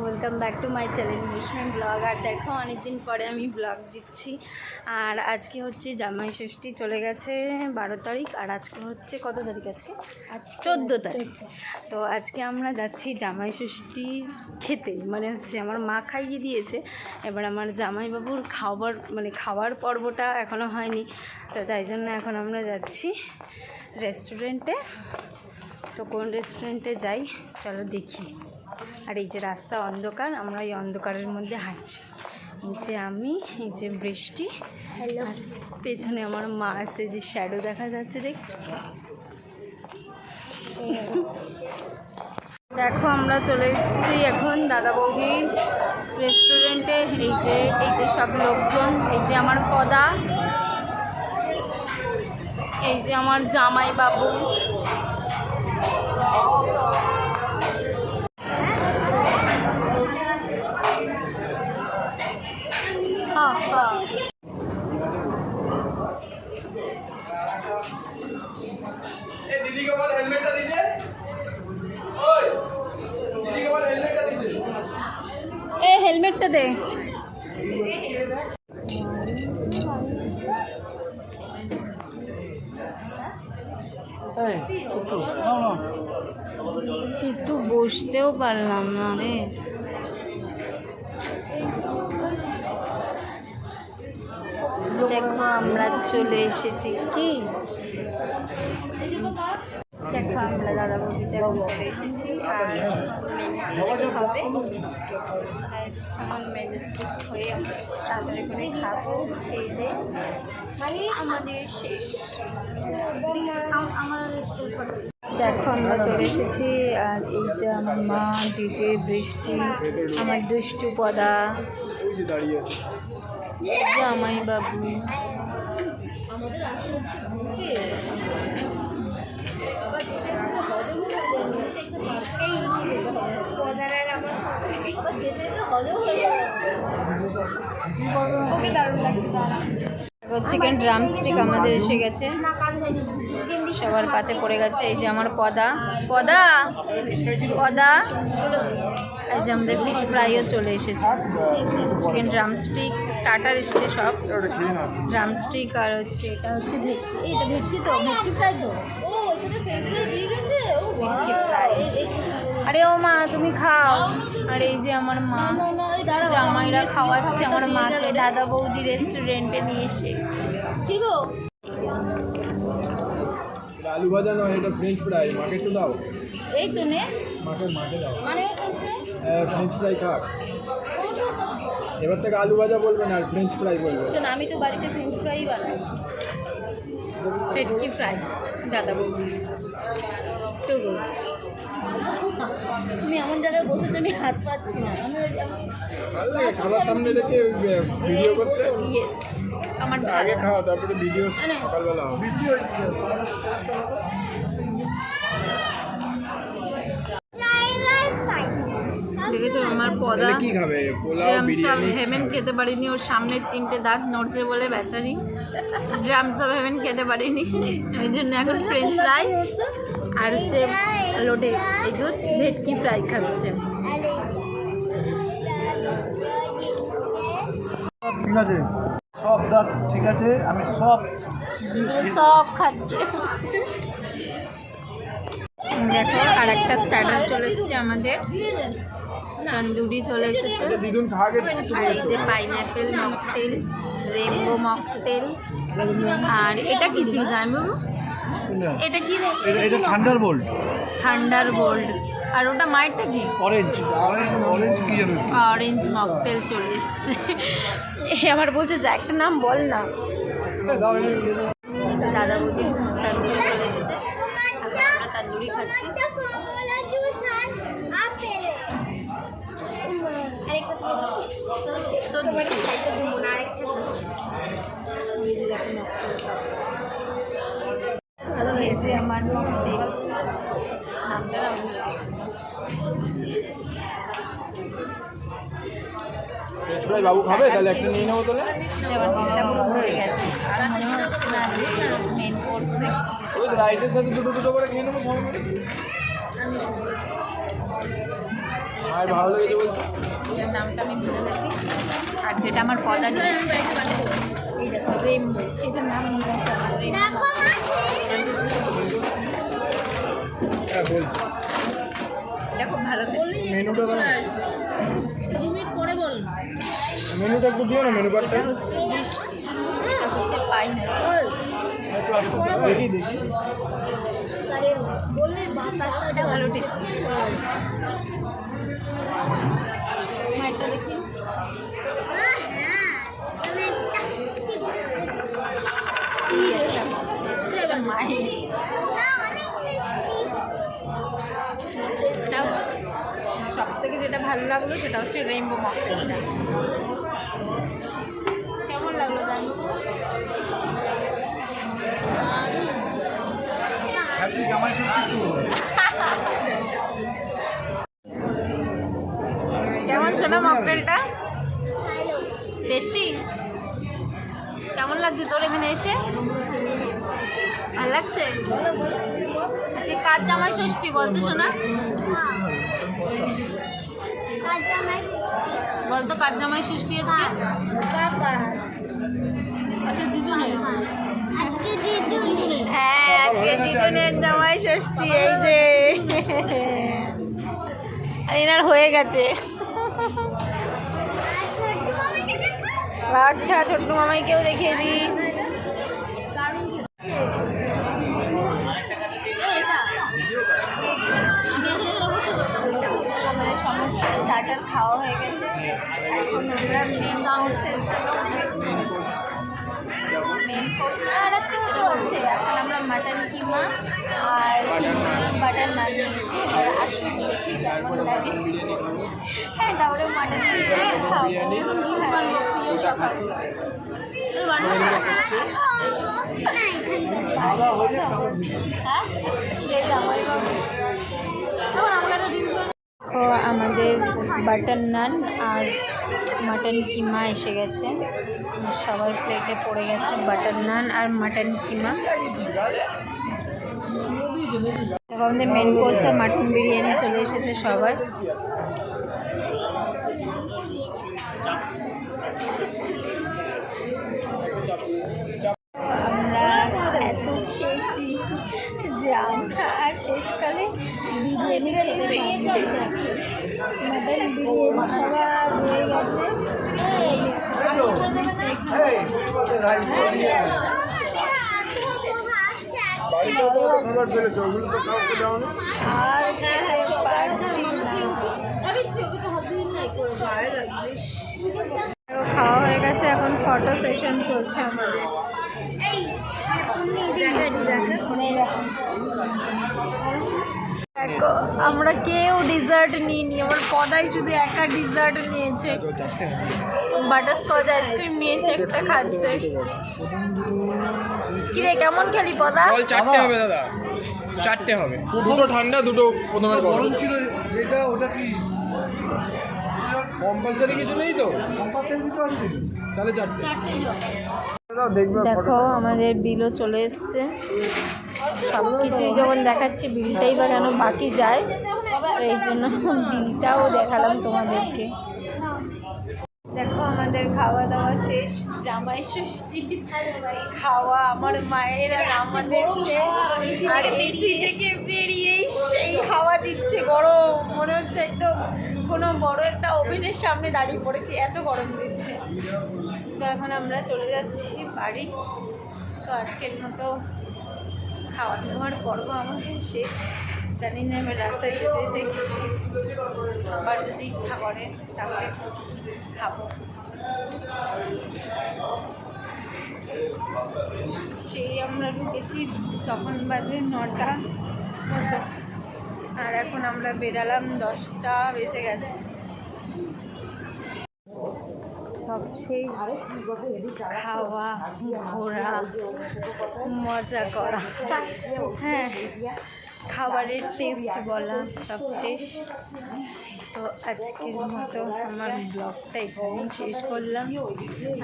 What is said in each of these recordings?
Welcome back to my channel mission blog আর দেখো অনেকদিন পরে আমি ব্লগ দিচ্ছি। আর আজকে হচ্ছে জামাই ষষ্ঠী চলে গেছে বারো তারিখ। আর আজকে হচ্ছে কত তারিখ আজকে? চোদ্দ তারিখ। তো আজকে আমরা যাচ্ছি জামাই ষষ্ঠী খেতে। মানে হচ্ছে আমার মা খাইয়ে দিয়েছে। এবার আমার জামাইবাবুর খাবার মানে খাওয়ার পর্বটা এখনও হয়নি। তো তাই জন্য এখন আমরা যাচ্ছি রেস্টুরেন্টে তো কোন রেস্টুরেন্টে যাই? চলো দেখি। আর এই যে রাস্তা অন্ধকার আমরা এই অন্ধকারের মধ্যে হাঁটছি। এই যে আমি এই যে বৃষ্টি আর পেছনে আমার মা আছে যে শ্যাডো দেখা যাচ্ছে দেখছ? দেখো আমরা চলে এসেছি এখন দাদা বৌদি রেস্টুরেন্টে এই যে এই যে সব লোকজন এই যে আমার পদা এই যে আমার জামাই বাবু হেলমেটটা দে। একটু বসতেও পারলাম না রে। দেখো আমরা চলে এসেছি। কি? আমরা দাদা বৌদি দেখো চলে এসেছি আর হবে হয়ে আমরা করে খাব খেয়ে আমাদের শেষ আম- আমার দেখো আমরা চলে এসেছি, আর এই যে আমার মা ডিটে বৃষ্টি, আমার দুষ্টু পদা জামাই বাবু। চিকেন ড্রামস্টিক আমাদের এসে গেছে। সবার পাতে পড়ে গেছে। এই যে আমার পদা। পদা! পদা! এই যে আমাদের ফিশ ফ্রাইও চলে এসেছে। চিকেন ড্রামস্টিক স্টার্টার এসেছে সব। ড্রামস্টিক আর হচ্ছে এটা হচ্ছে ভেটকি। এইটা ভেটকি তো ভেটকি ফ্রাই তো। ভেটকি ফ্রাই আরে ও মা তুমি খাও। আর এই যে আমার মা জামাইরা খাওয়াচ্ছে আমার মাকে দাদা বৌদি রেস্টুরেন্টে নিয়ে এসে। কি গো? আলু ভাজা নয় এটা ফ্রেঞ্চ ফ্রাই মাকে একটু দাও। এই তো নে। মাকে মাকে দাও। মানে ফ্রেঞ্চ ফ্রাই খাক। এবার থেকে আলু ভাজা বলবে না আর ফ্রেঞ্চ ফ্রাই বলবে। আমি তো বাড়িতে ফ্রেঞ্চ ফ্রাই বানাই। ভেটকি ফ্রাই দাদা বৌদি তো গো তুমি এমন জায়গায় বসেছো আমি হাত পাচ্ছি না। আমি সামনে রেখে ভিডিও করতে? আমার আগে খাওয়া তারপরে ভিডিও। সকালবেলা হবে। দেখেছ? আমার পদা কি খাবে? পোলাও বিরিয়ানি? হেভেন খেতে পারিনি। ওর সামনের তিনটে দাঁত নড়ছে বলে বেচারি। ড্রামস অফ হেভেন খেতে পারিনি। ওই জন্য এখন ফ্রেঞ্চ ফ্রাই আর হচ্ছে লোটে দুধ ভেটকি ফ্রাই খাচ্ছে। সব ঠিক আছে। সব দাঁত ঠিক আছে। আমি সব সব খাচ্ছে। দেখো আর একটা স্টার্টার চলে এসেছে আমাদের। তন্দুরি চলে এসেছে আর এই যে পাইনঅ্যাপেল মকটেল রেমবো মকটেল আর এটা কি ছিল জানবাবু এটা কি এটা এটা থান্ডার বোল্ট থান্ডার গোল্ড আর ওটা মায়েরটা কি অরেঞ্জ অরেঞ্জ কি জানো অরেঞ্জ মকটেল চলে এসছে এ আবার বলছে যে একটা নাম বল না দাদা বৌদি তন্দুরি চলে এসেছে আমরা তন্দুরি খাচ্ছি দেখো mocktail। এই আমার মকটেল নামটা না ভুলে গেছি বাবু খাবে? তাহলে একটা নিয়ে নেব তাহলে। পুরো গেছে। আর মনে হচ্ছে না যে মেন কোর্সে ওই রাইসের সাথে দুটো দুটো করে খেয়ে নেব আর ভালো লেগেছে এটার নামটা আমি ভুলে গেছি। আর যেটা আমার পদা নেই। এই দেখো রেমবো এটার নাম মনে আছে আমার রেমবো হ্যাঁ ভালো মেনুটা দাও লিমিট পরে বল মেনুটা একটু দিও না মেনু কার্ডটা হচ্ছে মিষ্টি। এটা হচ্ছে পাইনাপল দেখি দেখি। বললে এটা ভালো টেস্টি মাইটা দেখি। সব থেকে যেটা ভালো লাগল সেটা হচ্ছে রেইনবো মকটেলটা কেমন লাগল জানো? কেমন শোনা মকটেলটা টেস্টি? কেমন লাগছে তোর এখানে এসে? ভালো লাগছে? আচ্ছা কার জামাই ষষ্ঠী বলতো শোনা? বলতো কার জামাই ষষ্ঠী আচ্ছা হ্যাঁ আজকে জামাই ষষ্ঠী, এই যে। আর এনার হয়ে গেছে। আচ্ছা ছোট্ট মামাইকেও দেখিয়ে দিই। সমস্ত খাওয়া হয়ে গেছে। একটা আমরা মাটন কিমা বাটার নান নিয়েছি আসুন দেখি কেমন লাগে হ্যাঁ তারপরে মাটন সকাল আমাদের বাটার নান আর মাটন কিমা এসে গেছে সবার প্লেটে পড়ে গেছে বাটার নান আর মাটন কিমা আমাদের মেন কোর্সে মাটন বিরিয়ানি চলে এসেছে সবাই আর শেষকালে বিরিয়ানি হয়ে গেছে এই, আমি চলে গেছে একটু। বাড়িতে তো খাবার ফেলেছো ওগুলো তো কাউকে দাও না আর খেতে পারছি না। খাওয়া হয়ে গেছে এখন ফটো সেশন চলছে আমাদের। দেখো আমরা কেউ ডিজার্ট নিইনি আমার পদাই শুধু একা ডিজার্ট নিয়েছে চারটে বাটারস্কচ আইসক্রিম নিয়েছে একটা খাচ্ছে। কিরে কেমন খেলি পদা? বল চারটে হবে দাদা। চারটে হবে। দুটো ঠান্ডা দুটো প্রথমে গরম গরম ছিল যেটা ওটা কি? কম্পালসারি কিছু নেই তো? কম্পাসের কিছু আছে? তাহলে চারটে। দেখবে দেখো আমাদের বিলও চলে এসছে। সব কিছুই যখন দেখাচ্ছি বিলটাই বা যেন বাকি যায় এই জন্য বিলটাও দেখালাম তোমাদেরকে। দেখো আমাদের খাওয়া দাওয়া শেষ জামাই ষষ্ঠী খাওয়া আমার মায়ের আর আমাদের আর এসি থেকে বেরিয়েই সেই হাওয়া দিচ্ছে গরম। মনে হচ্ছে একদম কোনো বড় একটা ওভেনের সামনে দাঁড়িয়ে পড়েছি এত গরম দিচ্ছে। তো এখন আমরা চলে যাচ্ছি বাড়ি। তো আজকের মতো খাওয়া দাওয়ার পর্ব আমাদের শেষ। জানি না, আমি রাস্তায় যেতে যেতে আবার যদি ইচ্ছা করে, তাহলে খাব। সেই আমরা ঢুকেছি, তখন বাজে নটা। মতো আর এখন আমরা বেরালাম, দশটা বেজে গেছে। সব সেই খাওয়া ঘোরা মজা করা। হ্যাঁ খাবারের টেস্ট বলা সব শেষ। তো আজকের মতো আমার ব্লগটা এখানেই শেষ করলাম।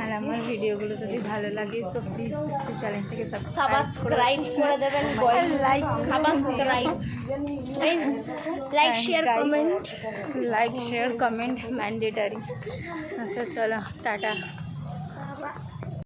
আর আমার ভিডিওগুলো যদি ভালো লাগে তো প্লিজ একটু চ্যানেলটাকে সাবস্ক্রাইব করে দেবেন like subscribe like share comment like share comment mandatory আচ্ছা চলো টাটা।